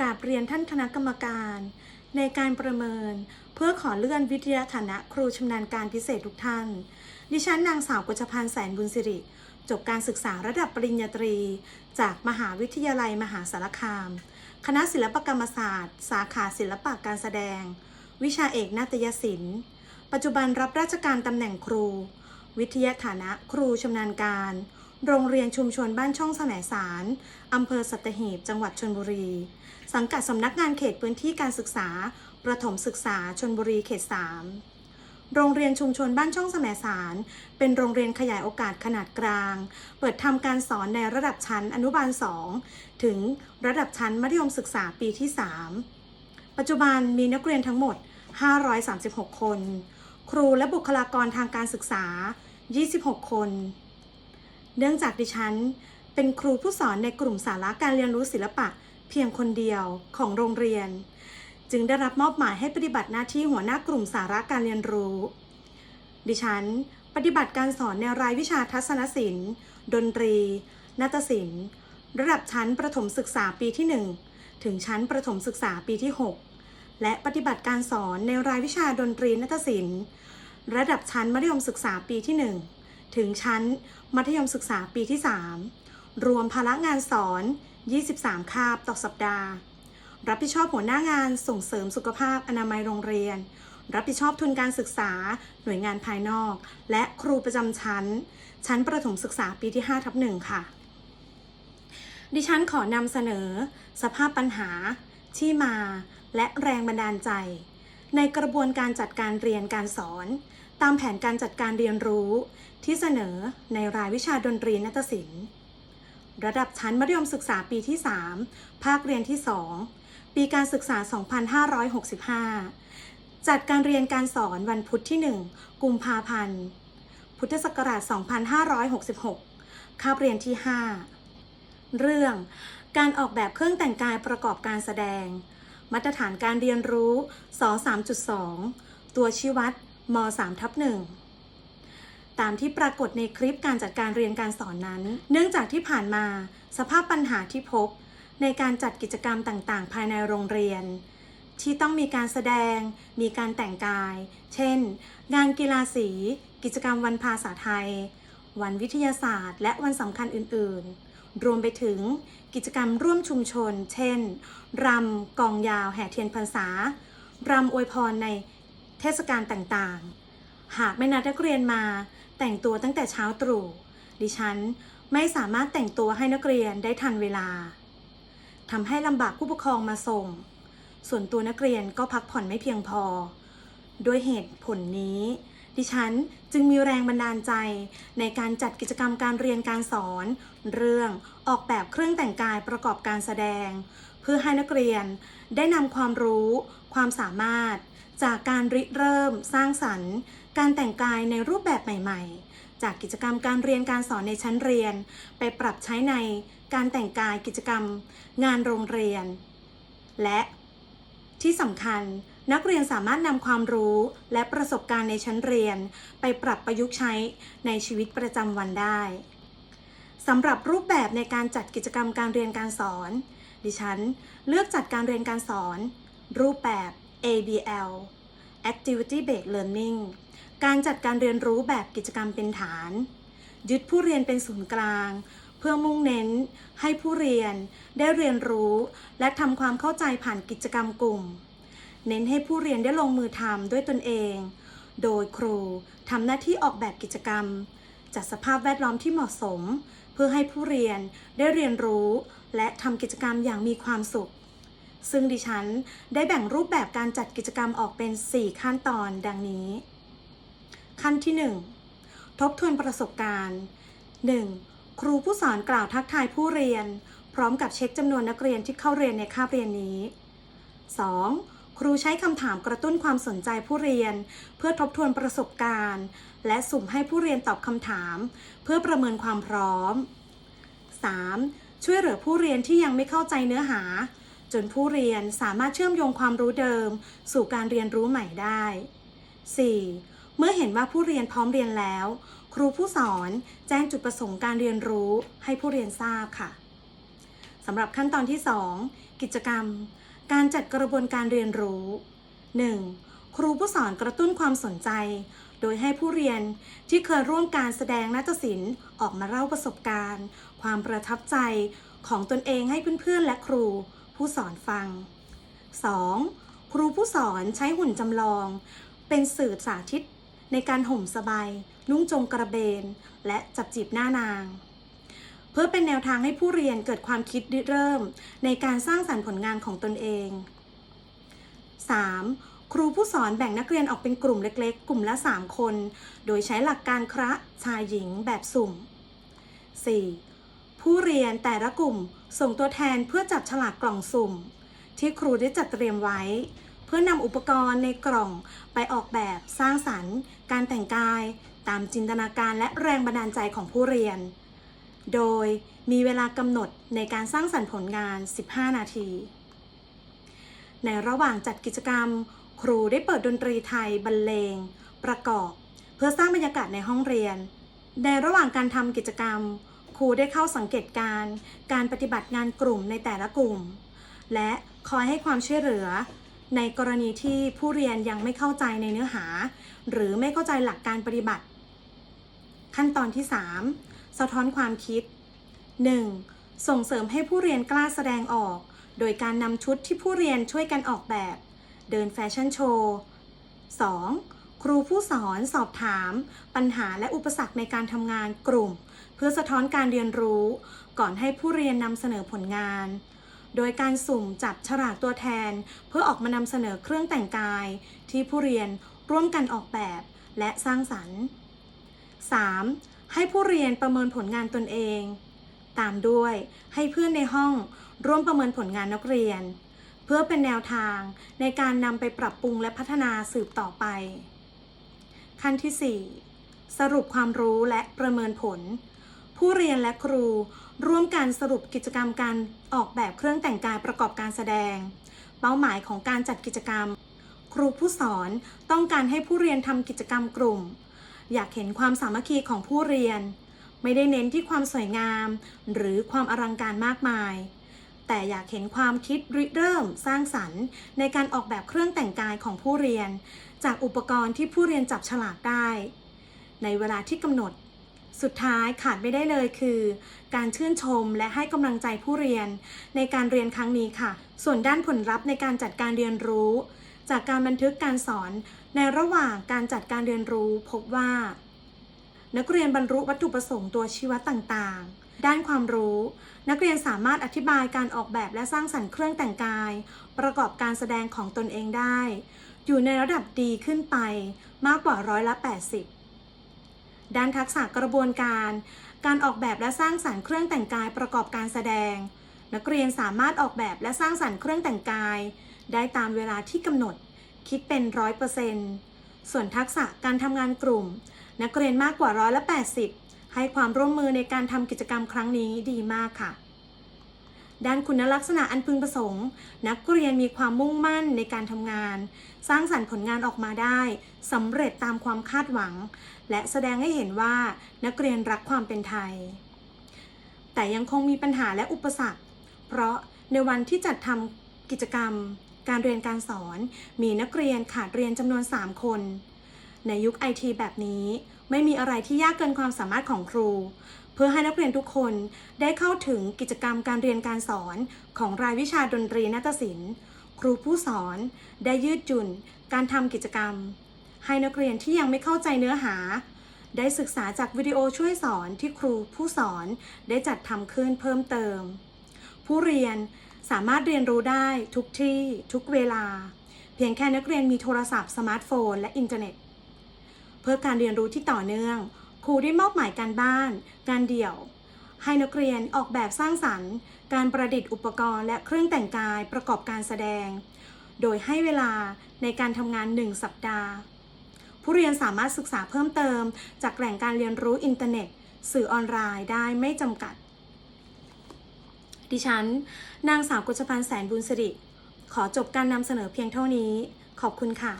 กราบเรียนท่านคณะกรรมการ ในการประเมิน เพื่อขอเลื่อนวิทยาฐานะครูชำนาญการพิเศษทุกท่าน ดิฉันนางสาวกุชพันธ์แสนบุญสิริ จบการศึกษาระดับปริญญาตรี จากมหาวิทยาลัยมหาสารคาม คณะศิลปกรรมศาสตร์ สาขาศิลปะการแสดง วิชาเอกนาฏยศิลป์ ปัจจุบันรับราชการตำแหน่งครู วิทยาฐานะครูชำนาญการ โรงเรียนชุมชนบ้านช่องแสมสาร อำเภอสัตหีบ จังหวัดชลบุรี สังกัดสำนักงานเขตพื้นที่การศึกษา ประถมศึกษาชนบุรีเขต 3 โรงเรียนชุมชนบ้านช่องแสมสาร เป็นโรงเรียนขยายโอกาสขนาดกลาง เปิดทำการสอนในระดับชั้นอนุบาล 2 ถึงระดับชั้นมัธยมศึกษาปีที่ 3 ปัจจุบันมีนักเรียนทั้งหมด 536 คน ครูและบุคลากรทางการศึกษา 26 คน เนื่องจากดิฉัน เป็นครูผู้สอนในกลุ่มสาระการเรียนรู้ศิลปะเพียงคนเดียวของโรงเรียน จึงได้รับมอบหมายให้ปฏิบัติหน้าที่หัวหน้ากลุ่มสาระการเรียนรู้ ดิฉัน ปฏิบัติการสอนในรายวิชาทัศนศิลป์ ดนตรี นาฏศิลป์ ระดับชั้นประถมศึกษาปีที่ 1 ถึงชั้นประถมศึกษาปีที่ 6 และปฏิบัติการสอนในรายวิชาดนตรีนาฏศิลป์ ระดับชั้นมัธยมศึกษาปีที่ 1 ถึงชั้นมัธยมศึกษาปีที่ 3 รวมภาระงานสอน 23 คาบต่อสัปดาห์ รับผิดชอบหัวหน้างานส่งเสริมสุขภาพอนามัยโรงเรียน รับผิดชอบทุนการศึกษา หน่วยงานภายนอก และครูประจำชั้น ชั้นประถมศึกษาปีที่5ทับหนึ่งค่ะ ดิฉันขอนำเสนอ สภาพปัญหา ที่มา และแรงบันดาลใจ ในกระบวนการจัดการเรียนการสอน ตามแผนการจัดการเรียนรู้ที่เสนอในรายวิชาดนตรีนาฏศิลป์ ระดับชั้นมัธยมศึกษาปีที่ 3 ภาคเรียนที่ 2 ปีการศึกษา 2565 จัดการเรียนการสอนวันพุธที่ 1 กุมภาพันธ์ พุทธศักราช 2566 คาบเรียนที่ 5 เรื่องการออกแบบเครื่องแต่งกายประกอบการแสดง มาตรฐานการเรียนรู้ส3.2 ตัวชี้วัดม3ทับ1ตามที่ปรากฏในคลิปการจัดการเรียนการสอนนั้น เนื่องจากที่ผ่านมาสภาพปัญหาที่พบ ในการจัดกิจกรรมต่างๆ ภายในโรงเรียน ที่ต้องมีการแสดง มีการแต่งกาย เช่น งานกีฬาสี กิจกรรมวันภาษาไทย วันวิทยาศาสตร์ และวันสำคัญอื่น ๆ รวมไปถึงกิจกรรมร่วมชุมชน เช่น รำกองยาวแห่เทียนพรรษารำอวยพรในเทศกาลต่างๆ หากไม่นัดนักเรียนมาแต่งตัวตั้งแต่เช้าตรู่ ดิฉันไม่สามารถแต่งตัวให้นักเรียนได้ทันเวลาทำให้ลำบากผู้ปกครองมาส่ง ส่วนตัวนักเรียนก็พักผ่อนไม่เพียงพอ ด้วยเหตุผลนี้ ดิฉันจึงมีแรงบันดาลใจ ในการจัดกิจกรรมการเรียนการสอน เรื่องออกแบบเครื่องแต่งกายประกอบการแสดง เพื่อให้นักเรียนได้นำความรู้ ความสามารถ จากการริเริ่ม สร้างสรรค์ การแต่งกายในรูปแบบใหม่ ๆ จากกิจกรรมการเรียนการสอนในชั้นเรียน ไปปรับใช้ในการแต่งกายกิจกรรม งานโรงเรียน และที่สำคัญ นักเรียนสามารถนำความรู้และประสบการณ์ในชั้นเรียน ไปปรับประยุกต์ใช้ในชีวิตประจำวันได้สำหรับรูปแบบในการจัดกิจกรรมการเรียนการสอน ดิฉันเลือกจัดการเรียนการสอน รูปแบบ ABL Activity Based Learning การจัดการเรียนรู้แบบกิจกรรมเป็นฐาน ยึดผู้เรียนเป็นศูนย์กลาง เพื่อมุ่งเน้น ให้ผู้เรียนได้เรียนรู้ และทำความเข้าใจผ่านกิจกรรมกลุ่ม เน้นให้ผู้เรียนได้ลงมือทำด้วยตนเอง โดยครูทำหน้าที่ออกแบบกิจกรรม จัดสภาพแวดล้อมที่เหมาะสม เพื่อให้ผู้เรียนได้เรียนรู้ และทำกิจกรรมอย่างมีความสุข ซึ่งดิฉันได้แบ่งรูปแบบการจัดกิจกรรมออกเป็น 4 ขั้นตอนดังนี้ ขั้นที่ 1 ทบทวนประสบการณ์ 1. ครูผู้สอนกล่าวทักทายผู้เรียน พร้อมกับเช็คจำนวนนักเรียนที่เข้าเรียนในคาบเรียนนี้ 2. ครูใช้คำถามกระตุ้นความสนใจผู้เรียน เพื่อทบทวนประสบการณ์ และสุ่มให้ผู้เรียนตอบคำถาม เพื่อประเมินความพร้อม 3. ช่วยเหลือผู้เรียนที่ยังไม่เข้าใจเนื้อหา จนผู้เรียนสามารถเชื่อมโยงความรู้เดิม สู่การเรียนรู้ใหม่ได้ 4. เมื่อเห็นว่าผู้เรียนพร้อมเรียนแล้ว ครูผู้สอนแจ้งจุดประสงค์การเรียนรู้ให้ผู้เรียนทราบค่ะสำหรับขั้นตอนที่ 2 กิจกรรม การจัดกระบวนการเรียนรู้ 1. ครูผู้สอนกระตุ้นความสนใจ โดยให้ผู้เรียนที่เคยร่วมการแสดงนาฏศิลป์ออกมาเล่าประสบการณ์ ความประทับใจของตนเองให้เพื่อนๆ และครูผู้สอนฟัง 2. ครูผู้สอนใช้หุ่นจำลอง เป็นสื่อสาธิต ในการห่มสบาย นุ่งจงกระเบน และจับจีบหน้านาง เพื่อเป็นแนวทางให้ผู้เรียนเกิดความคิดริเริ่ม ในการสร้างสรรค์ผลงานของตนเอง 3. ครูผู้สอนแบ่งนักเรียนออกเป็นกลุ่มเล็กๆ กลุ่มละ 3 คน โดยใช้หลักการคระชายหญิงแบบสุ่ม 4. ผู้เรียนแต่ละกลุ่มส่งตัวแทนเพื่อจับฉลากกล่องสุ่ม ที่ครูได้จัดเตรียมไว้ เพื่อนำอุปกรณ์ในกล่องไปออกแบบสร้างสรรค์ การแต่งกาย ตามจินตนาการและแรงบันดาลใจของผู้เรียน โดยมีเวลากำหนดในการสร้างสรรค์ผลงาน 15 นาที ในระหว่างจัดกิจกรรม ครูได้เปิดดนตรีไทยบรรเลง ประกอบ เพื่อสร้างบรรยากาศในห้องเรียน ในระหว่างการทำกิจกรรม ครูได้เข้าสังเกตการ์การปฏิบัติงานกลุ่มในแต่ละกลุ่ม และคอยให้ความช่วยเหลือ ในกรณีที่ผู้เรียนยังไม่เข้าใจในเนื้อหา หรือไม่เข้าใจหลักการปฏิบัติ ขั้นตอนที่ 3 สะท้อนความคิด 1. ส่งเสริมให้ผู้เรียนกล้าแสดงออก โดยการนำชุดที่ผู้เรียนช่วยกันออกแบบ เดินแฟชั่นโชว์ 2. ครูผู้สอนสอบถาม ปัญหาและอุปสรรคในการทำงานกลุ่ม เพื่อสะท้อนการเรียนรู้ ก่อนให้ผู้เรียนนำเสนอผลงาน โดยการสุ่มจับฉลากตัวแทน เพื่อออกมานำเสนอเครื่องแต่งกาย ที่ผู้เรียนร่วมกันออกแบบและสร้างสรรค์ 3. ให้ผู้เรียนประเมินผลงานตนเอง ตามด้วยให้เพื่อนในห้องร่วมประเมินผลงานนักเรียน เพื่อเป็นแนวทางในการนำไปปรับปรุงและพัฒนาสืบต่อไป ขั้นที่ 4 สรุปความรู้และประเมินผล ผู้เรียนและครูร่วมกันสรุปกิจกรรมการออกแบบเครื่องแต่งกายประกอบการแสดง เป้าหมายของการจัดกิจกรรม ครูผู้สอนต้องการให้ผู้เรียนทำกิจกรรมกลุ่ม อยากเห็นความสามัคคีของผู้เรียน ไม่ได้เน้นที่ความสวยงาม หรือความอลังการมากมาย แต่อยากเห็นความคิดริเริ่มสร้างสรรค์ ในการออกแบบเครื่องแต่งกายของผู้เรียน จากอุปกรณ์ที่ผู้เรียนจับฉลากได้ ในเวลาที่กำหนดสุดท้ายขาดไม่ได้เลยคือ การชื่นชมและให้กำลังใจผู้เรียน ในการเรียนครั้งนี้ค่ะ ส่วนด้านผลลัพธ์ในการจัดการเรียนรู้ จากการบันทึกการสอน ในระหว่างการจัดการเรียนรู้พบว่า นักเรียนบรรลุวัตถุประสงค์ตัวชี้วัดต่างๆ ด้านความรู้ นักเรียนสามารถอธิบายการออกแบบและสร้างสรรค์เครื่องแต่งกาย ประกอบการแสดงของตนเองได้ อยู่ในระดับดีขึ้นไปมากกว่าร้อยละ 80 ด้านทักษะกระบวนการ การออกแบบและสร้างสรรค์เครื่องแต่งกายประกอบการแสดง นักเรียนสามารถออกแบบและสร้างสรรค์เครื่องแต่งกาย ได้ตามเวลาที่กำหนด คิดเป็นร้อยเปอร์เซ็นต์ส่วนทักษะการทำงานกลุ่ม นักเรียนมากกว่าร้อยละ80ให้ความร่วมมือในการทำกิจกรรมครั้งนี้ดีมากค่ะ ด้านคุณลักษณะอันพึงประสงค์ นักเรียนมีความมุ่งมั่นในการทำงาน สร้างสรรค์ผลงานออกมาได้สำเร็จตามความคาดหวัง และแสดงให้เห็นว่านักเรียนรักความเป็นไทย แต่ยังคงมีปัญหาและอุปสรรค เพราะในวันที่จัดทำกิจกรรม การเรียนการสอน มีนักเรียนขาดเรียนจำนวน 3 คน ในยุคไอทีแบบนี้ไม่มีอะไรที่ยากเกินความสามารถของครู เพื่อให้นักเรียนทุกคนได้เข้าถึงกิจกรรมการเรียนการสอนของรายวิชาดนตรีนาฏศิลป์ ครูผู้สอนได้ยืดหยุ่นการทำกิจกรรม ให้นักเรียนที่ยังไม่เข้าใจเนื้อหา ได้ศึกษาจากวิดีโอช่วยสอนที่ครูผู้สอนได้จัดทำขึ้นเพิ่มเติม ผู้เรียน สามารถเรียนรู้ได้ทุกที่ทุกเวลา เพียงแค่นักเรียนมีโทรศัพท์สมาร์ทโฟน และอินเทอร์เน็ต เพื่อการเรียนรู้ที่ต่อเนื่อง ครูได้มอบหมายการบ้าน การเดี่ยว ให้นักเรียนออกแบบสร้างสรรค์ การประดิษฐ์อุปกรณ์ และเครื่องแต่งกายประกอบการแสดง โดยให้เวลาในการทำงาน 1 สัปดาห์ ผู้เรียนสามารถศึกษาเพิ่มเติม จากแหล่งการเรียนรู้อินเทอร์เน็ต สื่อออนไลน์ได้ไม่จำกัด ดิฉัน นางสาวกุชพันธ์แสนบุญสิริ ขอจบการนำเสนอเพียงเท่านี้ ขอบคุณค่ะ